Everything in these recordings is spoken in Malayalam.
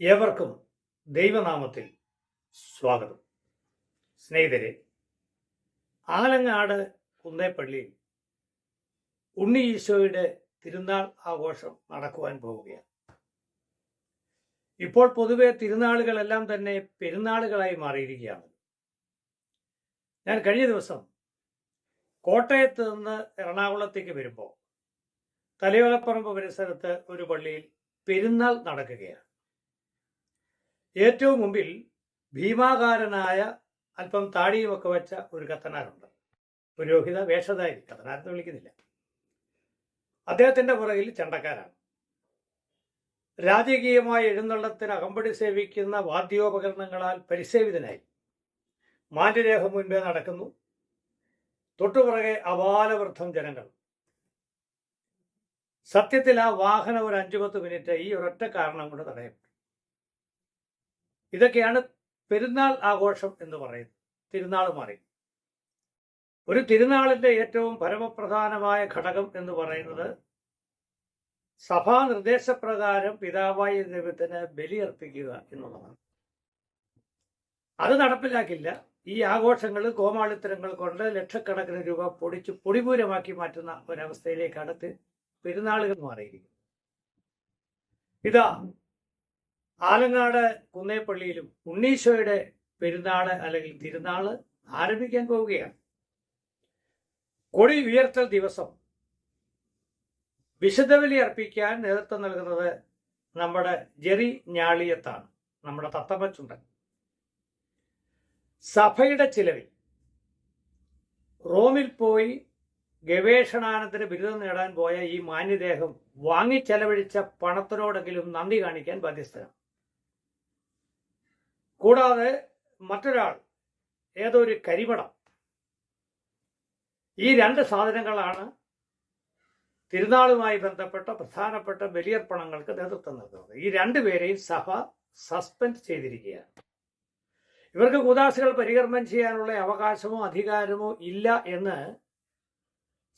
ഏവർക്കും ദൈവനാമത്തിൽ സ്വാഗതം. സ്നേഹിതരെ ആലങ്ങാട് കുന്നേപ്പള്ളിയിൽ ഉണ്ണി ഈശോയുടെ തിരുനാൾ ആഘോഷം നടക്കുവാൻ പോവുകയാണ്. ഇപ്പോൾ പൊതുവെ തിരുനാളുകളെല്ലാം തന്നെ പെരുന്നാളുകളായി മാറിയിരിക്കുകയാണ്. ഞാൻ കഴിഞ്ഞ ദിവസം കോട്ടയത്ത് നിന്ന് എറണാകുളത്തേക്ക് വരുമ്പോൾ തലയോലപ്പറമ്പ് പരിസരത്ത് ഒരു പള്ളിയിൽ പെരുന്നാൾ നടക്കുകയാണ്. ഏറ്റവും മുമ്പിൽ ഭീമാകാരനായ അല്പം താടിയുമൊക്കെ വച്ച ഒരു കത്തനാരുണ്ട്. പുരോഹിത വേഷധാരി. കത്തനാരെന്ന് വിളിക്കുന്നില്ല. അദ്ദേഹത്തിന്റെ പുറകിൽ ചണ്ടക്കാരാണ്. രാജകീയമായ എഴുന്നള്ളത്തിന് അകമ്പടി സേവിക്കുന്ന വാദ്യോപകരണങ്ങളാൽ പരിസേവിതനായി. മാന്യരേഖ മുൻപേ നടക്കുന്നു. തൊട്ടുപുറകെ അപാലവൃദ്ധം ജനങ്ങൾ. സത്യത്തിൽ ആ വാഹനം ഒരു അഞ്ചു പത്ത് മിനിറ്റ് ഈ ഒരൊറ്റ കാരണം കൊണ്ട് തടയപ്പെട്ടു ഇതൊക്കെയാണ് പെരുന്നാൾ ആഘോഷം എന്ന് പറയുന്നത്. തിരുനാൾ മാറി. ഒരു തിരുനാളിന്റെ ഏറ്റവും പരമപ്രധാനമായ ഘടകം എന്ന് പറയുന്നത് സഭാ നിർദ്ദേശപ്രകാരം പിതാവായ ദൈവത്തിന് ബലിയർപ്പിക്കുക എന്നുള്ളതാണ്. അത് നടപ്പിലാക്കില്ല. ഈ ആഘോഷങ്ങൾ കോമാളിത്തരങ്ങൾ കൊണ്ട് ലക്ഷക്കണക്കിന് രൂപ പൊടിച്ച് പൊടിപൂരമാക്കി മാറ്റുന്ന ഒരവസ്ഥയിലേക്കാണ് പെരുന്നാളുകൾ മാറിയിരിക്കുന്നത്. ഇതാ ആലങ്ങാട് കുന്നേപ്പള്ളിയിലും ഉണ്ണീശോയുടെ പെരുന്നാൾ അല്ലെങ്കിൽ തിരുനാൾ ആരംഭിക്കാൻ പോവുകയാണ്. കൊടി ഉയർത്തൽ ദിവസം. വിശുദ്ധബലി അർപ്പിക്കാൻ നേതൃത്വം നൽകുന്നത് നമ്മുടെ ജെറി ഞാളിയത്താണ്. നമ്മുടെ തത്തമ്മച്ചുണ്ടൻ. സഭയുടെ ചിലവിൽ റോമിൽ പോയി ഗവേഷണാനന്തര ബിരുദം നേടാൻ പോയ ഈ മാന്യദേഹം വാങ്ങി ചെലവഴിച്ച പണത്തിനോടെങ്കിലും നന്ദി കാണിക്കാൻ ബാധ്യസ്ഥരാണ് കൂടാതെ മറ്റൊരാൾ ഏതൊരു കരിമണം ഈ രണ്ട് സാധനങ്ങളാണ് തിരുനാളുമായി ബന്ധപ്പെട്ട പ്രധാനപ്പെട്ട ബലിയർപ്പണങ്ങൾക്ക് നേതൃത്വം നൽകുന്നത്. ഈ രണ്ടുപേരെയും സഭ സസ്പെൻഡ് ചെയ്തിരിക്കുകയാണ്. ഇവർക്ക് കൂതാശികൾ പരികർമ്മം ചെയ്യാനുള്ള അവകാശമോ അധികാരമോ ഇല്ല എന്ന്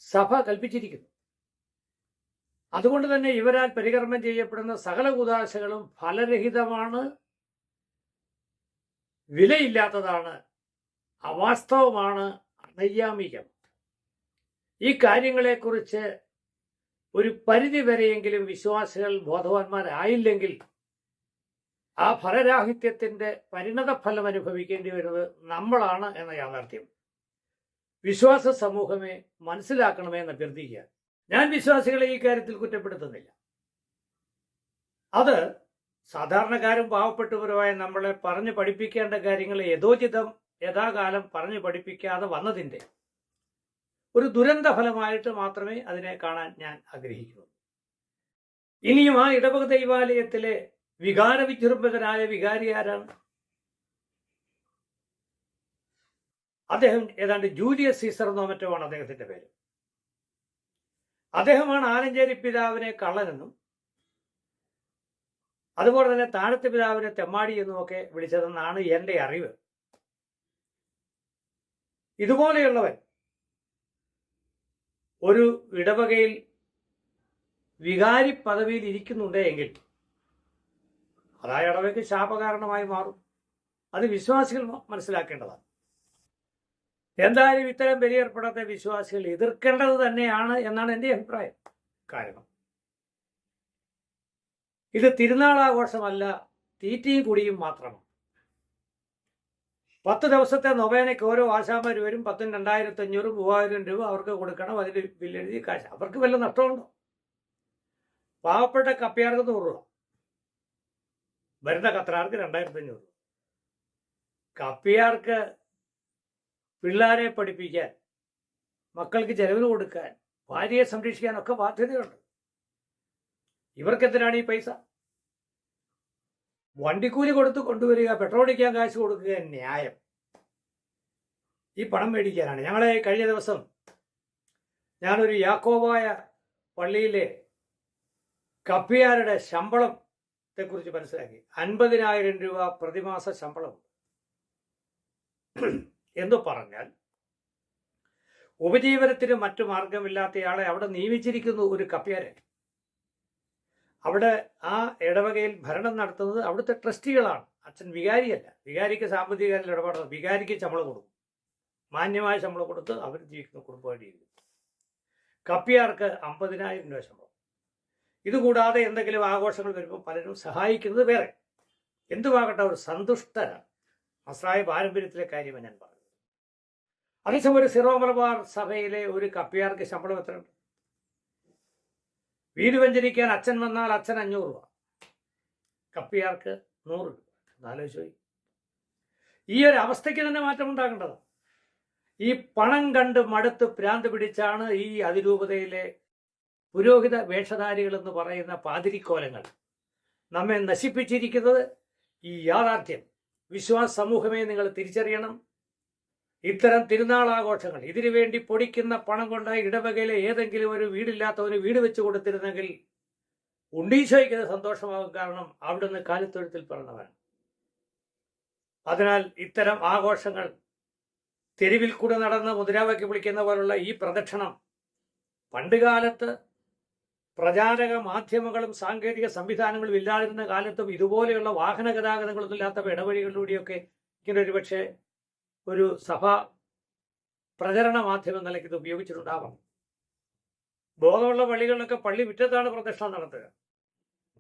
സഭ കൽപ്പിച്ചിരിക്കുന്നു. അതുകൊണ്ട് തന്നെ ഇവരാൽ പരികർമ്മം ചെയ്യപ്പെടുന്ന സകല കൂതാശകളും ഫലരഹിതമാണ് വിലയില്ലാത്തതാണ്. അവാസ്തവമാണ് അനൈയാമികം. ഈ കാര്യങ്ങളെക്കുറിച്ച് ഒരു പരിധി വരെയെങ്കിലും വിശ്വാസികൾ ബോധവാന്മാരായില്ലെങ്കിൽ ആ ഫലരാഹിത്യത്തിന്റെ പരിണത ഫലം അനുഭവിക്കേണ്ടി വരുന്നത് നമ്മളാണ് എന്ന യാഥാർത്ഥ്യം. വിശ്വാസ സമൂഹമേ മനസ്സിലാക്കണമേ എന്ന് അഭ്യർത്ഥിക്കുക. ഞാൻ വിശ്വാസികളെ ഈ കാര്യത്തിൽ കുറ്റപ്പെടുത്തുന്നില്ല. അത് സാധാരണക്കാരും പാവപ്പെട്ടവരുമായ നമ്മളെ പറഞ്ഞു പഠിപ്പിക്കേണ്ട കാര്യങ്ങൾ യഥോചിതം യഥാകാലം പറഞ്ഞു പഠിപ്പിക്കാതെ വന്നതിന്റെ ഒരു ദുരന്ത ഫലമായിട്ട് മാത്രമേ അതിനെ കാണാൻ ഞാൻ ആഗ്രഹിക്കുന്നു. ഇനിയും ആ ഇടവക ദൈവാലയത്തിലെ വികാര വിജൃംഭകനായ വികാരി ആരാണ്? അദ്ദേഹം ഏതാണ്ട് ജൂലിയസ് സീസർ എന്നോ മറ്റോ ആണ് അദ്ദേഹത്തിന്റെ പേര്. അദ്ദേഹമാണ് ആലഞ്ചേരി പിതാവിനെ കള്ളനെന്നും അതുപോലെ തന്നെ താഴത്തെ പിതാവിനെ തെമ്മാടി എന്നുമൊക്കെ വിളിച്ചതെന്നാണ് എന്റെ അറിവ്. ഇതുപോലെയുള്ളവൻ ഒരു ഇടവകയിൽ വികാരി പദവിയിൽ ഇരിക്കുന്നുണ്ട് എങ്കിൽ അതായ ഇടവയ്ക്ക് ശാപകാരണമായി മാറും. അത് വിശ്വാസികൾ മനസ്സിലാക്കേണ്ടതാണ്. എന്തായാലും ഇത്തരം ബലിയേർപ്പെടാത്ത വിശ്വാസികൾ എതിർക്കേണ്ടത് തന്നെയാണ് എന്നാണ് എന്റെ അഭിപ്രായം. കാരണം ഇത് തിരുനാളാഘോഷമല്ല തീറ്റയും കുടിയും മാത്രമാണ് പത്ത് ദിവസത്തെ നൊവേനയ്ക്ക് ഓരോ ആശാമാർ വരും പത്തും രണ്ടായിരത്തി അഞ്ഞൂറ് മൂവായിരം രൂപ അവർക്ക് കൊടുക്കണം അതിന് ബില്ലെഴുതി കാശ്. അവർക്ക് വല്ല നഷ്ടമുണ്ടോ? പാവപ്പെട്ട കപ്പിയാർക്ക് നൂറ് രൂപ. വരുന്ന കത്രാർക്ക് രണ്ടായിരത്തി അഞ്ഞൂറ് രൂപ. കപ്പിയാർക്ക് പിള്ളേരെ പഠിപ്പിക്കാൻ മക്കൾക്ക് ചെലവിന് കൊടുക്കാൻ ഭാര്യയെ സംരക്ഷിക്കാനൊക്കെ ബാധ്യതയുണ്ട്. ഇവർക്കെന്തിനാണ് ഈ പൈസ. വണ്ടിക്കൂലി കൊടുത്ത് കൊണ്ടുവരിക പെട്രോൾ അടിക്കാൻ കാശ് കൊടുക്കുക ന്യായം ഈ പണം മേടിക്കാനാണ്. ഞങ്ങളെ കഴിഞ്ഞ ദിവസം ഞാനൊരു യാക്കോബായ പള്ളിയിലെ കപ്പിയാരുടെ ശമ്പളത്തെ കുറിച്ച് മനസ്സിലാക്കി. അൻപതിനായിരം രൂപ പ്രതിമാസ ശമ്പളം. എന്ന് പറഞ്ഞാൽ ഉപജീവനത്തിന് മറ്റു മാർഗമില്ലാത്തയാളെ അവിടെ നിയമിച്ചിരിക്കുന്നു ഒരു കപ്പ്യാരെ അവിടെ ആ ഇടവകയിൽ ഭരണം നടത്തുന്നത് അവിടുത്തെ ട്രസ്റ്റികളാണ്. അച്ഛൻ വികാരിയല്ല. വികാരിക്ക് സാമ്പത്തിക കാര്യത്തിൽ ഇടപാടുന്നത് വികാരിക്ക് ശമ്പളം കൊടുക്കും. മാന്യമായ ശമ്പളം കൊടുത്ത് അവർ ജീവിക്കുന്ന കുടുംബമായിട്ട് ജീവിക്കും കപ്പിയാർക്ക് അമ്പതിനായിരം രൂപ ശമ്പളം. ഇതുകൂടാതെ എന്തെങ്കിലും ആഘോഷങ്ങൾ വരുമ്പോൾ പലരും സഹായിക്കുന്നത് വേറെ. എന്തുവാകട്ടെ അവർ സന്തുഷ്ടരാണ് മസ്രായ പാരമ്പര്യത്തിലെ കാര്യമാണ് ഞാൻ പറഞ്ഞു. അതേസമയം ഒരു സിറോ മലബാർ സഭയിലെ ഒരു കപ്പിയാർക്ക് ശമ്പളം എത്രയുണ്ട്? വീട് വെഞ്ചരിക്കാൻ അച്ഛൻ വന്നാൽ അച്ഛൻ അഞ്ഞൂറ് രൂപ. കപ്പിയാർക്ക് നൂറ് രൂപ. എന്നാലോചിച്ച് പോയി ഈ ഒരു അവസ്ഥയ്ക്ക് തന്നെ മാറ്റം ഉണ്ടാകേണ്ടതാണ് ഈ പണം കണ്ട് മടുത്ത് ഭ്രാന്ത് പിടിച്ചാണ് ഈ അതിരൂപതയിലെ പുരോഹിത വേഷധാരികൾ എന്ന് പറയുന്ന പാതിരിക്കോലങ്ങൾ നമ്മെ നശിപ്പിച്ചിരിക്കുന്നത് ഈ യാഥാർത്ഥ്യം. വിശ്വാസ സമൂഹമേ നിങ്ങൾ തിരിച്ചറിയണം. ഇത്തരം തിരുനാൾ ആഘോഷങ്ങൾ ഇതിനു വേണ്ടി പൊടിക്കുന്ന പണം കൊണ്ട് ഇടവകയിലെ ഏതെങ്കിലും ഒരു വീടില്ലാത്തവന് വീട് വെച്ച് കൊടുത്തിരുന്നെങ്കിൽ ഉണ്ടീശോയ്ക്ക് അത് സന്തോഷമാകും. കാരണം അവിടുന്ന് കാലിത്തൊഴുത്തിൽ പറഞ്ഞവൻ അതിനാൽ ഇത്തരം ആഘോഷങ്ങൾ തെരുവിൽ കൂടെ നടന്ന് മുദ്രാവാക്യം വിളിക്കുന്ന പോലുള്ള ഈ പ്രദക്ഷിണം പണ്ടുകാലത്ത് പ്രചാരക മാധ്യമങ്ങളും സാങ്കേതിക സംവിധാനങ്ങളും ഇല്ലാതിരുന്ന കാലത്തും ഇതുപോലെയുള്ള വാഹന ഗതാഗതങ്ങളൊന്നും ഇല്ലാത്ത ഇടവഴികളിലൂടെയൊക്കെ ഇങ്ങനെ ഒരു പക്ഷേ ഒരു സഭ പ്രചരണ മാധ്യമം നിലയ്ക്ക് ഇത് ഉപയോഗിച്ചിട്ടുണ്ടാവാം. ബോധമുള്ള പള്ളികളിലൊക്കെ പള്ളി മുറ്റത്താണ് പ്രദക്ഷിണം നടത്തുക.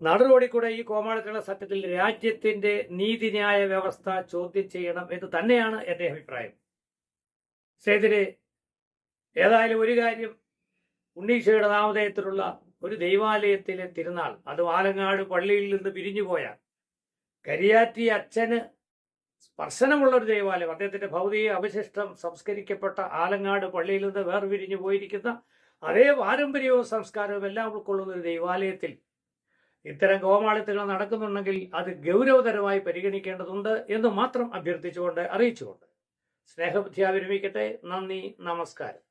നടുറോടി കൂടെ ഈ കോമാളിക്കുള്ള സത്യത്തിൽ രാജ്യത്തിന്റെ നീതിന്യായ വ്യവസ്ഥ ചോദ്യം ചെയ്യണം എന്ന് തന്നെയാണ് എന്റെ അഭിപ്രായം. സേതിരെ ഏതായാലും ഒരു കാര്യം ഉണ്ണീശയുടെ നാമധേയത്തിലുള്ള ഒരു ദൈവാലയത്തിലെ തിരുനാൾ അത് ആലങ്ങാട് പള്ളിയിൽ നിന്ന് പിരിഞ്ഞു പോയ കരിയാറ്റി അച്ഛന് സ്പർശനമുള്ള ഒരു ദേവാലയം അദ്ദേഹത്തിന്റെ ഭൗതിക അവശിഷ്ടം സംസ്കരിക്കപ്പെട്ട ആലങ്ങാട് പള്ളിയിൽ നിന്ന് വേർപിരിഞ്ഞു പോയിരിക്കുന്ന അതേ പാരമ്പര്യവും സംസ്കാരവും എല്ലാം ഉൾക്കൊള്ളുന്ന ഒരു ദൈവാലയത്തിൽ ഇത്തരം ഗോമാളിത്തുകൾ നടക്കുന്നുണ്ടെങ്കിൽ അത് ഗൗരവതരമായി പരിഗണിക്കേണ്ടതുണ്ട് എന്ന് മാത്രം അഭ്യർത്ഥിച്ചുകൊണ്ട് അറിയിച്ചുകൊണ്ട് സ്നേഹബുദ്ധിയാ വിരമിക്കട്ടെ നന്ദി. നമസ്കാരം.